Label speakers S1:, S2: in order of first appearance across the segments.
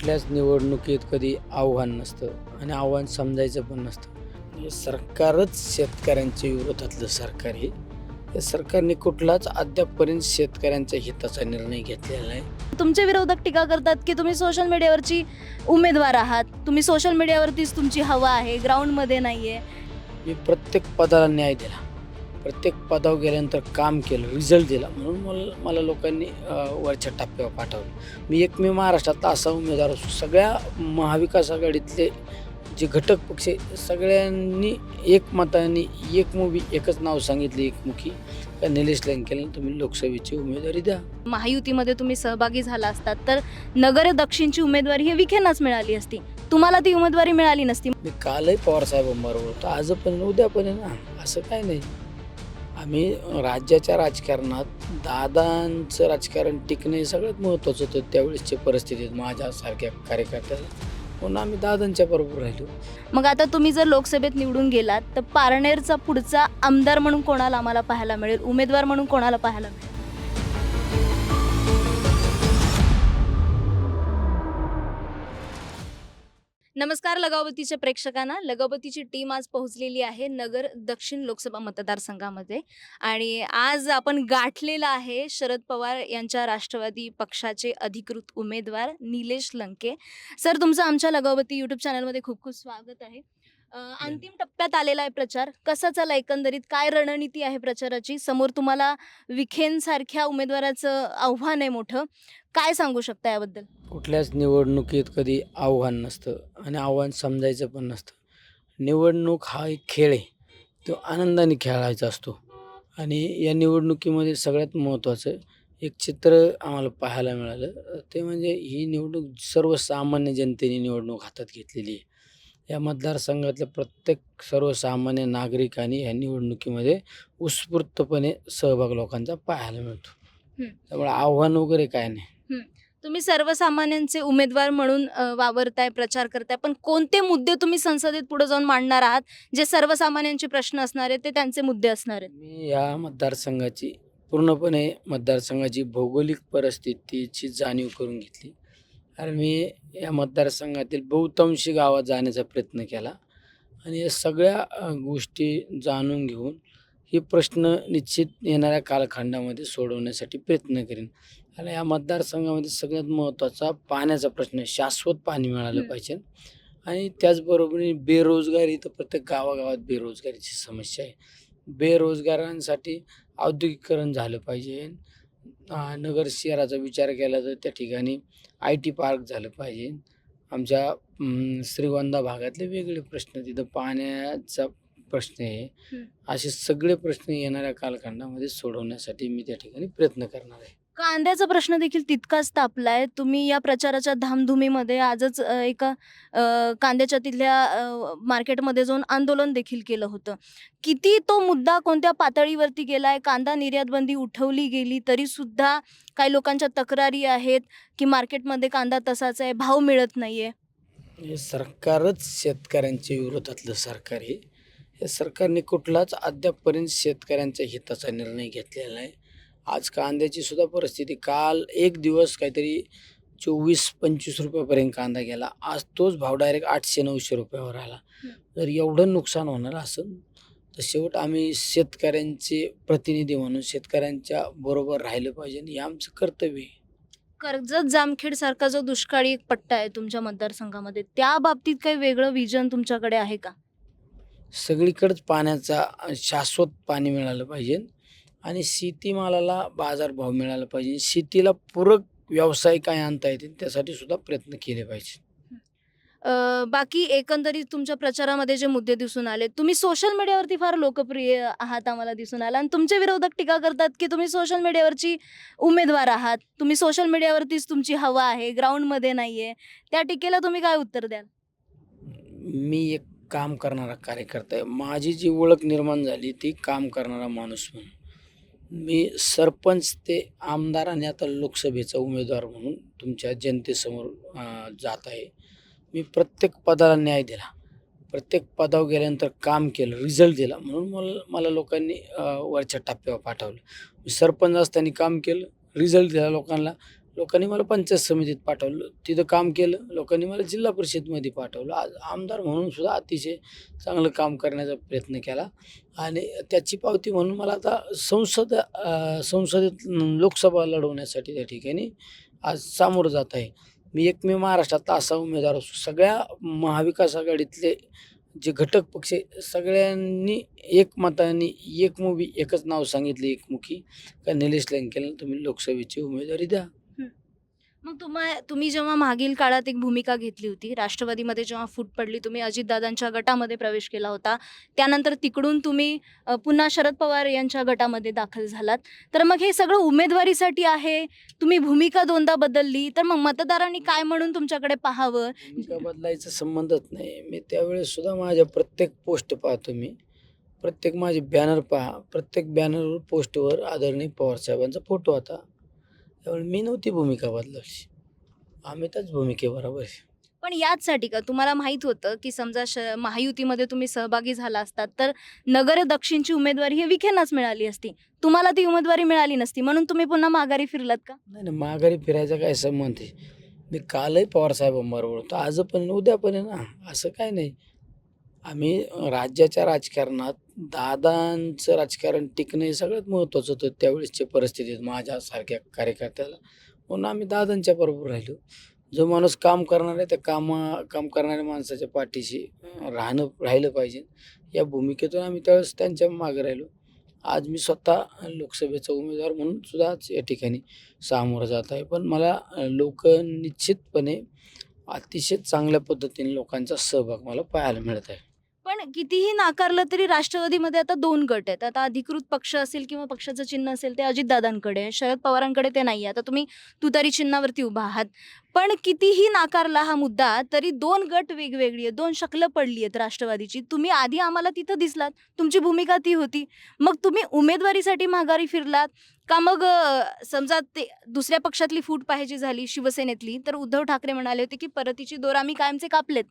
S1: कुठल्याच निवडणुकीत कधी आव्हान नसतं आणि आव्हान समजायचं पण नसतं. हे सरकारच शेतकऱ्यांच्या विरोधातलं सरकार आहे. या सरकारने कुठलाच अद्यापपर्यंत शेतकऱ्यांच्या हिताचा निर्णय घेतलेला नाही.
S2: तुमचे विरोधक टीका करतात की तुम्ही सोशल मीडियावरची उमेदवार आहात. तुम्ही सोशल मीडियावरतीच तुमची हवा आहे. ग्राउंडमध्ये नाही आहे
S1: मी प्रत्येक पदाला न्याय दिला. प्रत्येक पदावर गेल्यानंतर काम केलं रिझल्ट दिला. म्हणून मला मला लोकांनी वरच्या टप्प्यावर पाठवलं. मी एकमेव महाराष्ट्रातला असा उमेदवार असो सगळ्या महाविकास आघाडीतले जे घटक पक्ष सगळ्यांनी एकमताने एकमुखी एकच नाव सांगितले एकमुखी. निलेश लंकेला तुम्ही लोकसभेची उमेदवारी द्या.
S2: महायुतीमध्ये तुम्ही सहभागी झाला असतात तर नगर दक्षिणची उमेदवारी ही विखेंनाच मिळाली असती. तुम्हाला ती उमेदवारी मिळाली नसती.
S1: मी कालही पवार साहेबांबरोबर होतो. आज पण उद्या पण ना असं काय नाही. आम्ही राज्याच्या राजकारणात दादांचं राजकारण टिकणे हे सगळ्यात महत्त्वाचं होतं त्यावेळेसच्या परिस्थितीत माझ्यासारख्या कार्यकर्त्याला. म्हणून आम्ही दादांच्या बरोबर राहिलो.
S2: मग आता तुम्ही जर लोकसभेत निवडून गेलात तर पारनेरचा पुढचा आमदार म्हणून कोणाला आम्हाला पाहायला मिळेल? उमेदवार म्हणून कोणाला पाहायला मिळेल? नमस्कार लगावतीच्या प्रेक्षकांना. लगावतीची टीम आज पोहोचलेली आहे नगर दक्षिण लोकसभा मतदारसंघामध्ये. आणि आज आपण गाठलेला आहे शरद पवार यांच्या राष्ट्रवादी पक्षाचे अधिकृत उमेदवार निलेश लंके. सर तुमचं आमच्या लगावती यूट्यूब चॅनलमध्ये खूप खूप स्वागत आहे. अंतिम टप्प्यात आलेला आहे प्रचार. कसा चालला एकंदरीत? काय रणनीती आहे प्रचाराची? समोर तुम्हाला विखेंसारख्या उमेदवाराचं आव्हान आहे मोठं. काय सांगू शकता याबद्दल?
S1: कुठल्याच निवडणुकीत कधी आव्हान नसतं आणि आव्हान समजायचं पण नसतं. निवडणूक हा एक खेळ आहे. तो आनंदाने खेळायचा असतो. आणि या निवडणुकीमध्ये सगळ्यात महत्त्वाचं एक चित्र आम्हाला पाहायला मिळालं. ते म्हणजे ही निवडणूक सर्वसामान्य जनतेने निवडणूक हातात घेतलेली आहे. या मतदारसंघातल्या प्रत्येक सर्वसामान्य नागरिकांनी ह्या निवडणुकीमध्ये उत्स्फूर्तपणे सहभाग लोकांचा पाहायला मिळतो.
S2: हम्म.
S1: त्यामुळे आव्हान वगैरे काय नाही.
S2: तुम्ही सर्वसामान्यांचे उमेदवार म्हणून अ, वावरताय प्रचार करताय पण कोणते मुद्दे तुम्ही संसदेत पुढे जाऊन मांडणार आहात? जे सर्वसामान्यांचे प्रश्न असणार आहेत ते त्यांचे मुद्दे असणार आहेत.
S1: मी या मतदारसंघाची पूर्णपणे मतदारसंघाची भौगोलिक परिस्थितीची जाणीव करून घेतली. कारण मी या मतदारसंघातील बहुतांशी गावात जाण्याचा प्रयत्न केला. आणि या सगळ्या गोष्टी जाणून घेऊन हे प्रश्न निश्चित येणाऱ्या कालखंडामध्ये सोडवण्यासाठी प्रयत्न करेन. आणि या मतदारसंघामध्ये सगळ्यात महत्त्वाचा पाण्याचा प्रश्न. शाश्वत पाणी मिळालं. पाहिजे. आणि त्याचबरोबर बेरोजगारी तर प्रत्येक गावागावात बेरोजगारीची समस्या आहे. बेरोजगारांसाठी औद्योगिकरण झालं पाहिजे. नगर शहराचा विचार केला तर त्या ठिकाणी आय टी पार्क झालं पाहिजे. आमच्या श्रीगोंदा भागातले वेगळे प्रश्न तिथं पाण्याचा प्रश्न आहे. असे सगळे प्रश्न येणाऱ्या कालखंडामध्ये सोडवण्यासाठी मी त्या ठिकाणी प्रयत्न करणार आहे.
S2: कांद्याचा प्रश्न देखील तितकाच तापलाय. तुम्ही या प्रचाराच्या धामधुमीमध्ये आजच अ, एका अ, कांद्याच्या तिथल्या अ, मार्केटमध्ये जाऊन आंदोलन देखील केलं होतं. किती तो मुद्दा कोणत्या पातळीवरती गेलाय? कांदा निर्यातबंदी उठवली गेली तरी सुद्धा काही लोकांच्या तक्रारी आहेत की मार्केटमध्ये कांदा तसाच आहे भाव मिळत नाहीये.
S1: हे सरकारच शेतकऱ्यांच्या विरोधातलं सरकार आहे. सरकारने कुठलाच अद्यापपर्यंत शेतकऱ्यांच्या हिताचा निर्णय घेतलेला नाही. आज कांद्याची सुद्धा परिस्थिती. काल एक दिवस काहीतरी चोवीस पंचवीस रुपयापर्यंत कांदा गेला. आज तोच भाव डायरेक्ट आठशे नऊशे रुपयावर आला. जर एवढं नुकसान होणार असेल तर शेवट आम्ही शेतकऱ्यांचे प्रतिनिधी म्हणून शेतकऱ्यांच्या बरोबर राहिलं पाहिजे आणि हे आमचं कर्तव्य आहे.
S2: कर्जत जामखेड सारखा जो दुष्काळी एक पट्टा आहे तुमच्या मतदारसंघामध्ये त्या बाबतीत काही वेगळं विजन तुमच्याकडे आहे का?
S1: सगळीकडंच पाण्याचा शाश्वत पाणी मिळालं पाहिजे. आणि शेतीमालाला बाजारभाव मिळाला पाहिजे. शेतीला पूरक व्यवसाय काय आणता येतील त्यासाठी सुद्धा प्रयत्न केले पाहिजे.
S2: अ, बाकी एकंदरीत तुमच्या प्रचारामध्ये जे मुद्दे दिसून आले तुम्ही सोशल मीडियावरती फार लोकप्रिय आहात आम्हाला दिसून आला. आणि तुमचे विरोधक टीका करतात की तुम्ही सोशल मीडियावरची उमेदवार आहात. तुम्ही सोशल मीडियावरतीच तुमची हवा आहे ग्राउंडमध्ये नाही आहे त्या टीकेला तुम्ही काय उत्तर द्याल?
S1: मी एक काम करणारा कार्यकर्ता आहे. माझी जी ओळख निर्माण झाली ती काम करणारा माणूस म्हणून. मी सरपंच ते आमदार आणि आता लोकसभेचा उमेदवार म्हणून तुमच्या जनतेसमोर जात आहे. मी प्रत्येक पदाला न्याय दिला. प्रत्येक पदावर गेल्यानंतर काम केलं रिझल्ट दिला म्हणून मला मला लोकांनी वरच्या टप्प्यावर पाठवलं. मी सरपंच असताना काम केलं रिझल्ट दिला लोकांना. लोकांनी मला पंचायत समितीत पाठवलं. तिथं काम केलं. लोकांनी मला जिल्हा परिषदमध्ये पाठवलं. आज आमदार म्हणून सुद्धा अतिशय चांगलं काम करण्याचा प्रयत्न केला. आणि त्याची पावती म्हणून मला आता संसद संसदेत लोकसभा लढवण्यासाठी त्या ठिकाणी आज सामोरं जात आहे. मी एकमेव महाराष्ट्रातला असा उमेदवार असू सगळ्या महाविकास आघाडीतले जे घटक पक्ष आहे, सगळ्यांनी एकमताने एकमुखी एकच नाव सांगितले एकमुखी. का निलेश लंकेला तुम्ही लोकसभेची उमेदवारी द्या.
S2: मग तुम्हा तुम्ही जेव्हा मागील काळात एक भूमिका घेतली होती राष्ट्रवादीमध्ये जेव्हा फूट पडली तुम्ही अजितदादांच्या गटामध्ये प्रवेश केला होता. त्यानंतर तिकडून तुम्ही पुन्हा शरद पवार यांच्या गटामध्ये दाखल झालात. तर मग हे सगळं उमेदवारीसाठी आहे तुम्ही भूमिका दोनदा बदलली तर मग मतदारांनी काय म्हणून तुमच्याकडे पाहावं?
S1: भूमिका बदलायचा संबंधच नाही. मी त्यावेळेस सुद्धा माझ्या प्रत्येक पोस्ट पाहतो मी. प्रत्येक माझे बॅनर पहा. प्रत्येक बॅनरवर पोस्टवर आदरणीय पवारसाहेबांचा फोटो होता. त्यामुळे मी नव्हती भूमिका बदलवली. आम्ही त्याच भूमिकेबरोबर.
S2: पण याचसाठी का? तुम्हाला माहीत होतं की समजा श महायुतीमध्ये तुम्ही सहभागी झाला असतात तर नगर दक्षिणची उमेदवारी ही विखेंनाच मिळाली असती. तुम्हाला ती उमेदवारी मिळाली नसती. म्हणून तुम्ही पुन्हा माघारी फिरलात का?
S1: नाही नाही माघारी फिरायचा काय संबंध आहे? मी कालही पवारसाहेबांबरोबर होतो. आज पण उद्या पण आहे ना. असं काय नाही. आम्ही राज्याच्या राजकारणात दादांचं राजकारण टिकणं हे सगळ्यात महत्त्वाचं होतं त्यावेळेसच्या परिस्थितीत माझ्यासारख्या कार्यकर्त्याला. म्हणून आम्ही दादांच्या बरोबर राहिलो. जो माणूस काम करणार आहे त्या कामा काम करणाऱ्या माणसाच्या पाठीशी राहणं राहिलं पाहिजे. या भूमिकेतून आम्ही त्यावेळेस त्यांच्या मागे राहिलो. आज मी स्वतः लोकसभेचा उमेदवार म्हणून सुद्धा या ठिकाणी सामोरं जात आहे. पण मला लोक निश्चितपणे अतिशय चांगल्या पद्धतीने लोकांचा सहभाग मला पाहायला मिळत आहे.
S2: पण कितीही नाकारलं तरी राष्ट्रवादीमध्ये आता दोन गट आहेत. आता अधिकृत पक्ष असेल किंवा पक्षाचं चिन्ह असेल ते अजितदादांकडे आहे. शरद पवारांकडे ते नाही आता तुम्ही तुतारी चिन्हावरती उभा आहात. पण कितीही नाकारला हा मुद्दा तरी दोन गट वेगवेगळी आहेत. दोन शकलं पडली आहेत राष्ट्रवादीची. तुम्ही आधी आम्हाला तिथं दिसलात. तुमची भूमिका ती होती. मग तुम्ही उमेदवारीसाठी माघारी फिरलात. का मग अ, समजा ते दुसऱ्या पक्षातली फूट पाहिजे झाली शिवसेनेतली तर उद्धव ठाकरे म्हणाले होते की परतीची दोर आम्ही कायमचे कापलेत.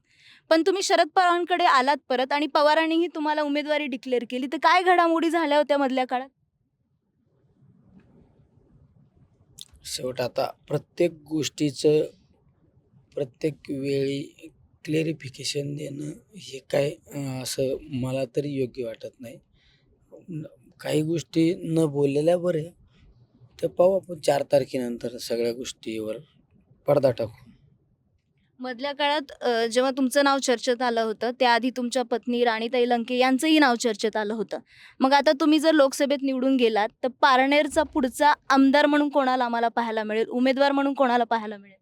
S2: पण तुम्ही शरद पवारांकडे आलात परत आणि पवारांनीही तुम्हाला उमेदवारी डिक्लेअर केली. तर काय घडामोडी झाल्या होत्या मधल्या काळात?
S1: शेवट आता प्रत्येक गोष्टीचं प्रत्येक वेळी क्लेरिफिकेशन देणं हे काय अं, असं मला तरी योग्य वाटत नाही. न- काही गोष्टी न बोललेल्या बऱ्या तर पाहू आपण चार तारखेनंतर सगळ्या गोष्टीवर पडदा टाकू.
S2: मधल्या काळात अ, जेव्हा तुमचं नाव चर्चेत आलं होतं त्याआधी तुमच्या पत्नी राणीताई लंके यांचंही नाव चर्चेत आलं होतं. मग आता तुम्ही जर लोकसभेत निवडून गेलात तर पारनेरचा पुढचा आमदार म्हणून कोणाला आम्हाला पाहायला मिळेल? उमेदवार म्हणून कोणाला पाहायला मिळेल?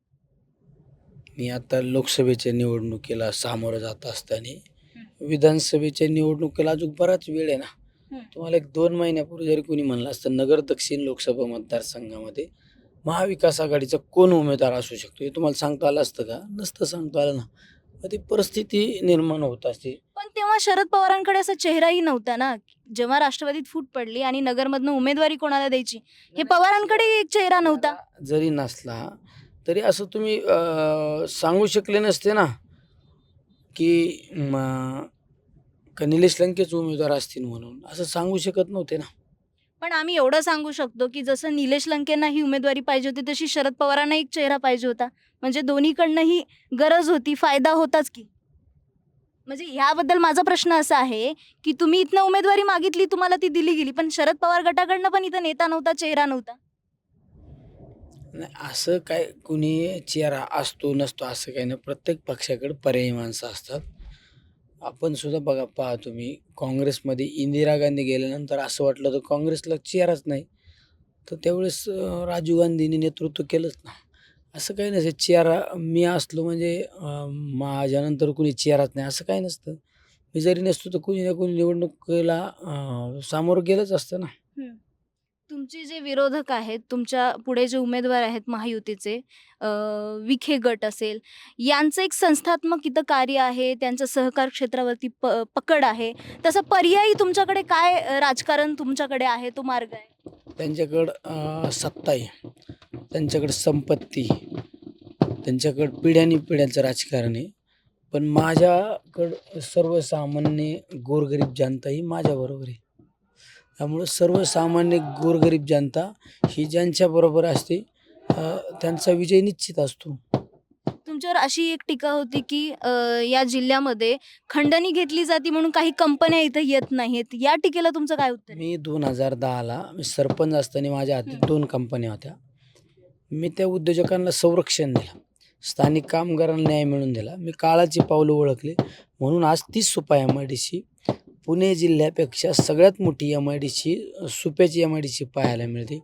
S1: मी आता लोकसभेच्या निवडणुकीला सामोरं जात असताना विधानसभेच्या निवडणुकीला अजून बराच वेळ आहे ना. तुम्हाला एक दोन महिन्यापूर्वी जरी कोणी म्हणलं असतं नगर दक्षिण लोकसभा मतदारसंघामध्ये महाविकास आघाडीचा कोण उमेदवार असू शकतो? हे तुम्हाला सांगता आलं असतं का? नसतं सांगता आलं ना. मग ती परिस्थिती निर्माण होत असते.
S2: पण तेव्हा शरद पवारांकडे असा चेहराही नव्हता ना? जेव्हा राष्ट्रवादीत फूट पडली आणि नगरमधनं उमेदवारी कोणाला द्यायची? हे पवारांकडे एक चेहरा नव्हता.
S1: जरी नसला तरी असं तुम्ही अं, सांगू शकले नसते ना? की म, का निलेश लंकेच उमेदवार असतील म्हणून? असं सांगू शकत नव्हते ना.
S2: पण आम्ही एवढं सांगू शकतो की जसं निलेश लंकेंना ही उमेदवारी पाहिजे होती तशी शरद पवारांना एक चेहरा पाहिजे होता. म्हणजे दोन्हीकडनं ही गरज होती फायदा होताच की. म्हणजे ह्याबद्दल माझा प्रश्न असा आहे की तुम्ही इथनं उमेदवारी मागितली तुम्हाला ती दिली गेली पण शरद पवार गटाकडनं पण इथं नेता नव्हता चेहरा नव्हता.
S1: नाही असं काय कुणी चेहरा असतो नसतो असं काही नाही. प्रत्येक पक्षाकडे पर्यायी माणसं असतात. आपण सुद्धा बघा पहा तुम्ही काँग्रेसमध्ये इंदिरा गांधी गेल्यानंतर असं वाटलं तर काँग्रेसला चेहराच नाही. तर त्यावेळेस राजीव गांधींनी नेतृत्व केलंच ना. असं काही नसतं. चेहरा मी असलो म्हणजे माझ्यानंतर कुणी चेहराच नाही असं काही नसतं. मी जरी नसतो तर कुणी ना कुणी निवडणुकीला सामोरं गेलंच असतं ना.
S2: तुमचे जे विरोधक आहेत तुमच्यापुढे जे उमेदवार आहेत महायुतीचे विखे गट असेल यांचं एक संस्थात्मक इथं कार्य आहे त्यांचं सहकार क्षेत्रावरती प पकड आहे. तसं पर्यायी तुमच्याकडे काय राजकारण तुमच्याकडे आहे तो मार्ग आहे?
S1: त्यांच्याकडं अं, सत्ता आहे. त्यांच्याकडं संपत्ती त्यांच्याकडं पिढ्यानी पिढ्यांचं राजकारण आहे. पण माझ्याकडं सर्वसामान्य गोरगरीब जनता ही माझ्याबरोबर आहे. त्यामुळं सर्वसामान्य गोरगरीब जनता ही ज्यांच्याबरोबर असते त्यांचा विजय निश्चित असतो.
S2: तुमच्यावर अशी एक टीका होती की अ, या जिल्ह्यामध्ये खंडणी घेतली जाते म्हणून काही कंपन्या इथं येत नाहीत या टीकेला तुमचं काय उत्तर आहे?
S1: मी दोन हजार दहाला मी सरपंच असताना माझ्या हाती
S2: हं.
S1: दोन कंपन्या होत्या. मी त्या उद्योजकांना संरक्षण दिलं. स्थानिक कामगारांना न्याय मिळवून दिला. मी काळाची पावलं ओळखली. म्हणून आज तीच Supa M I D C Pune जिल्ह्यापेक्षा सगळ्यात मोठी एम आय डी सी सुप्याची एम आय डी सी पाहायला मिळते.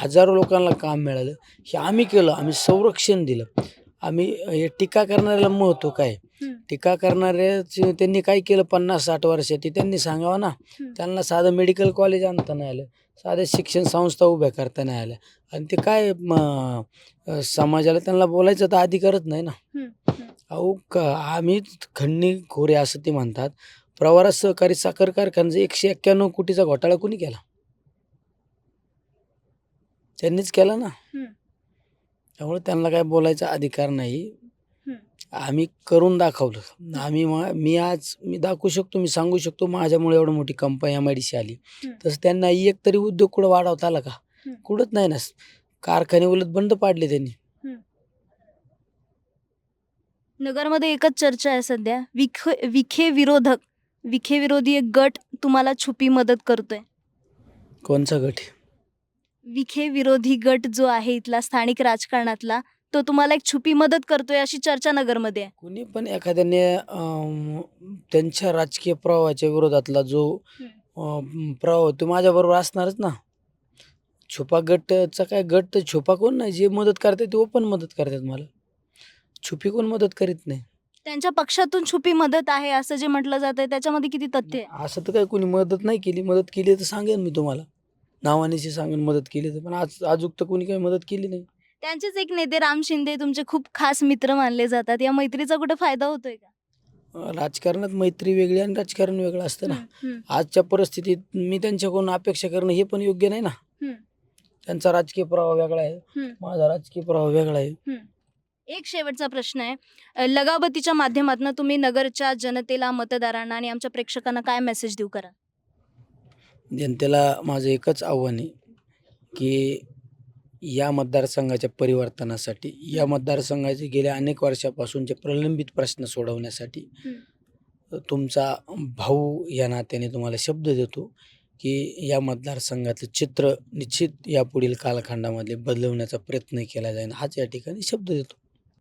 S1: हजारो लोकांना काम मिळालं. हे आम्ही केलं आम्ही संरक्षण दिलं. आम्ही हे टीका करणाऱ्याला महत्त्व काय. टीका करणाऱ्याचे त्यांनी काय केलं पन्नास साठ वर्षात? ते त्यांनी सांगावं ना. त्यांना साधं मेडिकल कॉलेज आणता नाही आलं. साध्या शिक्षण संस्था उभ्या करता नाही आल्या. आणि ते काय समाजाला त्यांना बोलायचं तर अधिकारच नाही ना. अहो आम्ही खंडणी खोरे असं ते म्हणतात. प्रवारात सहकारी साखर कारखान्याचा एकशे एक्क्याण्णव कोटीचा घोटाळा कोणी केला? त्यांनीच केला ना. त्यामुळे त्यांना काय बोलायचा अधिकार नाही. आम्ही करून दाखवलं. आम्ही मा- आज मी दाखवू शकतो मी सांगू शकतो माझ्यामुळे एवढं मोठी company M I D C आली. तसं त्यांना एक तरी उद्योग कुठं वाढवता आला का. कुठंच नाही ना. कारखाने उलट बंद पाडले त्यांनी.
S2: नगरमध्ये एकच चर्चा आहे सध्या. विखे विखे विरोधक विखे विरोधी एक गट तुम्हाला छुपी मदत करतोय.
S1: कोणचा गट?
S2: विखे विरोधी गट जो आहे इथला स्थानिक राजकारणातला तो तुम्हाला एक छुपी मदत करतोय अशी चर्चा नगरमध्ये आहे.
S1: कुणी पण एखाद्याने अं, त्यांच्या राजकीय प्रवाहाच्या विरोधातला जो. अं, प्रवाह तो माझ्याबरोबर असणारच ना. छुपा गटचा काय गट तर छुपा कोण नाही. जे मदत करतात ते ओपन मदत करतात मला. छुपी कोण मदत करीत नाही.
S2: त्यांच्या पक्षातून छुपी मदत आहे असं जे म्हटलं जात आहे त्याच्यामध्ये किती तथ्य आहे?
S1: असं तर काय कोणी मदत नाही केली. मदत केली तर सांगेन मी तुम्हाला. नावानिशी सांगेन मदत केली तर. पण आज अजूक तर कोणी काही मदत केली नाही.
S2: त्यांचेच एक नेते राम शिंदे तुमचे खूप खास मित्र मानले जातात. या मैत्रीचा कुठे फायदा होतोय का?
S1: राजकारणात मैत्री वेगळी आणि राजकारण वेगळं असतं ना. आजच्या परिस्थितीत मी त्यांच्याकडून अपेक्षा करणं हे पण योग्य नाही ना. त्यांचा राजकीय प्रवाह वेगळा आहे. माझा राजकीय प्रवाह वेगळा आहे.
S2: एक शेवटचा प्रश्न आहे. अ, लगाबतीच्या माध्यमातून तुम्ही नगरच्या जनतेला मतदारांना आणि आमच्या प्रेक्षकांना काय मेसेज देऊ करा
S1: जनतेला माझं एकच आव्हान आहे की या मतदारसंघाच्या परिवर्तनासाठी या मतदारसंघाचे गेल्या अनेक वर्षापासूनचे प्रलंबित प्रश्न सोडवण्यासाठी तुमचा भाऊ या नात्याने तुम्हाला शब्द देतो की या मतदारसंघाचं चित्र निश्चित यापुढील कालखंडामध्ये बदलवण्याचा प्रयत्न केला जाईल हाच या ठिकाणी शब्द देतो.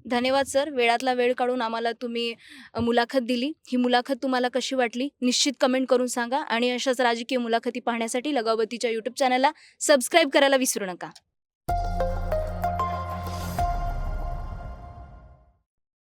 S2: धन्यवाद सर. वेळातला वेळ काढून आम्हाला तुम्ही मुलाखत दिली. ही मुलाखत तुम्हाला कशी वाटली निश्चित कमेंट करून सांगा. आणि अशाच राजकीय मुलाखती पाहण्यासाठी लगावतीच्या यूट्यूब चॅनलला सबस्क्राईब करायला विसरू नका.